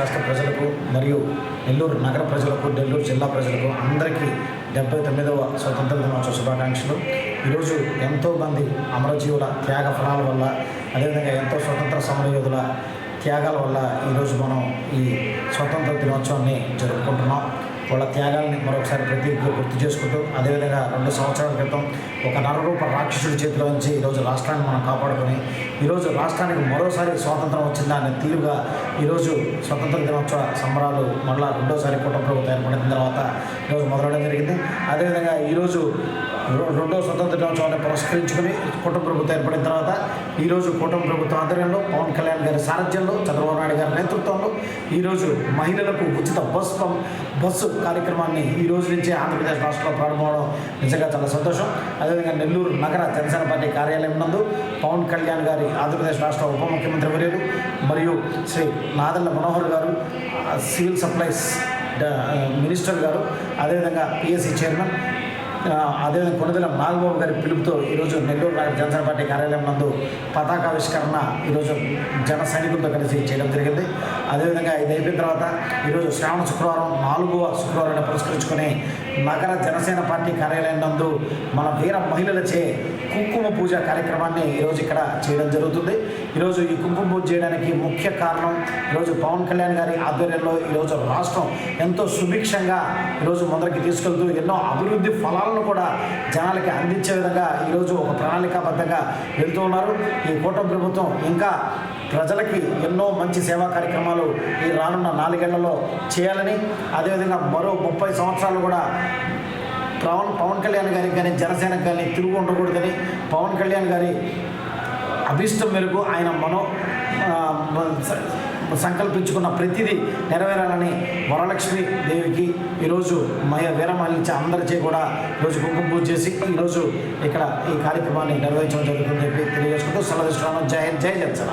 రాష్ట్ర ప్రజలకు మరియు నెల్లూరు నగర ప్రజలకు నెల్లూరు జిల్లా ప్రజలకు అందరికీ డెబ్బై తొమ్మిదవ స్వతంత్ర దినోత్సవ శుభాకాంక్షలు. ఈరోజు ఎంతోమంది అమరజీవుల త్యాగ ఫలాల వల్ల అదేవిధంగా ఎంతో స్వతంత్ర సమరయోధుల త్యాగాల వల్ల ఈరోజు మనం ఈ స్వతంత్ర దినోత్సవాన్ని జరుపుకుంటున్నాం. వాళ్ళ త్యాగాలని మరొకసారి ప్రతి గుర్తు చేసుకుంటూ అదేవిధంగా రెండు సంవత్సరాల క్రితం ఒక నరరూప రాక్షసుడి చేతిలో నుంచి ఈరోజు రాష్ట్రాన్ని మనం కాపాడుకొని ఈరోజు రాష్ట్రానికి మరోసారి స్వాతంత్రం వచ్చిందా అనే తీరుగా ఈరోజు స్వతంత్ర దినోత్సవ సంబరాలు మళ్ళా రెండోసారి కుటుంబ ప్రభుత్వం ఏర్పడిన తర్వాత ఈరోజు మొదలవడం జరిగింది. అదేవిధంగా ఈరోజు రెండో స్వతంత్ర దినోత్సవాన్ని పురస్కరించుకుని కుటుంబ ప్రభుత్వం ఏర్పడిన తర్వాత ఈరోజు కుటుంబ ప్రభుత్వం ఆధ్వర్యంలో పవన్ కళ్యాణ్ గారి సారథ్యంలో చంద్రబాబు నాయుడు గారి నేతృత్వంలో ఈరోజు మహిళలకు ఉచిత బస్ పం- బస్సు కార్యక్రమాన్ని ఈ రోజు నుంచే ఆంధ్రప్రదేశ్ రాష్ట్రంలో ప్రారంభమవడం నిజంగా చాలా సంతోషం. అదేవిధంగా నెల్లూరు నగర జనసేన పార్టీ కార్యాలయం నందు పవన్ కళ్యాణ్ గారి ఆంధ్రప్రదేశ్ రాష్ట్ర ఉప ముఖ్యమంత్రి వర్యులు మరియు శ్రీ నాదల్ల మనోహర్ గారు సివిల్ సప్లైస్ మినిస్టర్ గారు అదేవిధంగా పిఎస్సి చైర్మన్ అదేవిధంగా కొనదెల నాగబాబు గారి పిలుపుతో ఈరోజు నెల్లూరు నగర జనసేన పార్టీ కార్యాలయం నందు పతాకావిష్కరణ ఈరోజు జన సైనికులతో కలిసి చేయడం జరిగింది. ఇది అయిపోయిన తర్వాత ఈరోజు శ్రావణ శుక్రవారం నాలుగవ శుక్రవారాన్ని పురస్కరించుకొని నగర జనసేన పార్టీ కార్యాలయం నందు మన వీర మహిళలచే కుంకుమ పూజ కార్యక్రమాన్ని ఈరోజు ఇక్కడ చేయడం జరుగుతుంది. ఈరోజు ఈ కుంకుమ పూజ చేయడానికి ముఖ్య కారణం ఈరోజు పవన్ కళ్యాణ్ గారి ఆధ్వర్యంలో ఈరోజు రాష్ట్రం ఎంతో సుభిక్షంగా ఈరోజు ముందరికి తీసుకెళ్తూ ఎన్నో అభివృద్ధి ఫలాలను కూడా జనాలకి అందించే విధంగా ఈరోజు ఒక ప్రణాళికాబద్ధంగా వెళ్తూ ఉన్నారు. ఈ కూటమి ప్రభుత్వం ఇంకా ప్రజలకి ఎన్నో మంచి సేవా కార్యక్రమాలు ఈ రానున్న నాలుగేళ్ళలో చేయాలని అదేవిధంగా మరో ముప్పై సంవత్సరాలు కూడా పవన్ పవన్ కళ్యాణ్ గారికి కానీ జనసేనకు కానీ తిరుగు ఉండకూడదని పవన్ కళ్యాణ్ గారి అభిష్టం మేరకు ఆయన మనో సంకల్పించుకున్న ప్రతిదీ నెరవేరాలని వరలక్ష్మి దేవికి ఈరోజు మయ వీరమహిళ అందరిచే కూడా ఈరోజు కుంకుమ పూజ చేసి ఈరోజు ఇక్కడ ఈ కార్యక్రమాన్ని నిర్వహించడం జరుగుతుందని చెప్పి తెలియజేసుకుంటూ సెలవు ఇస్తున్నాను జై జయ జై జనసేన.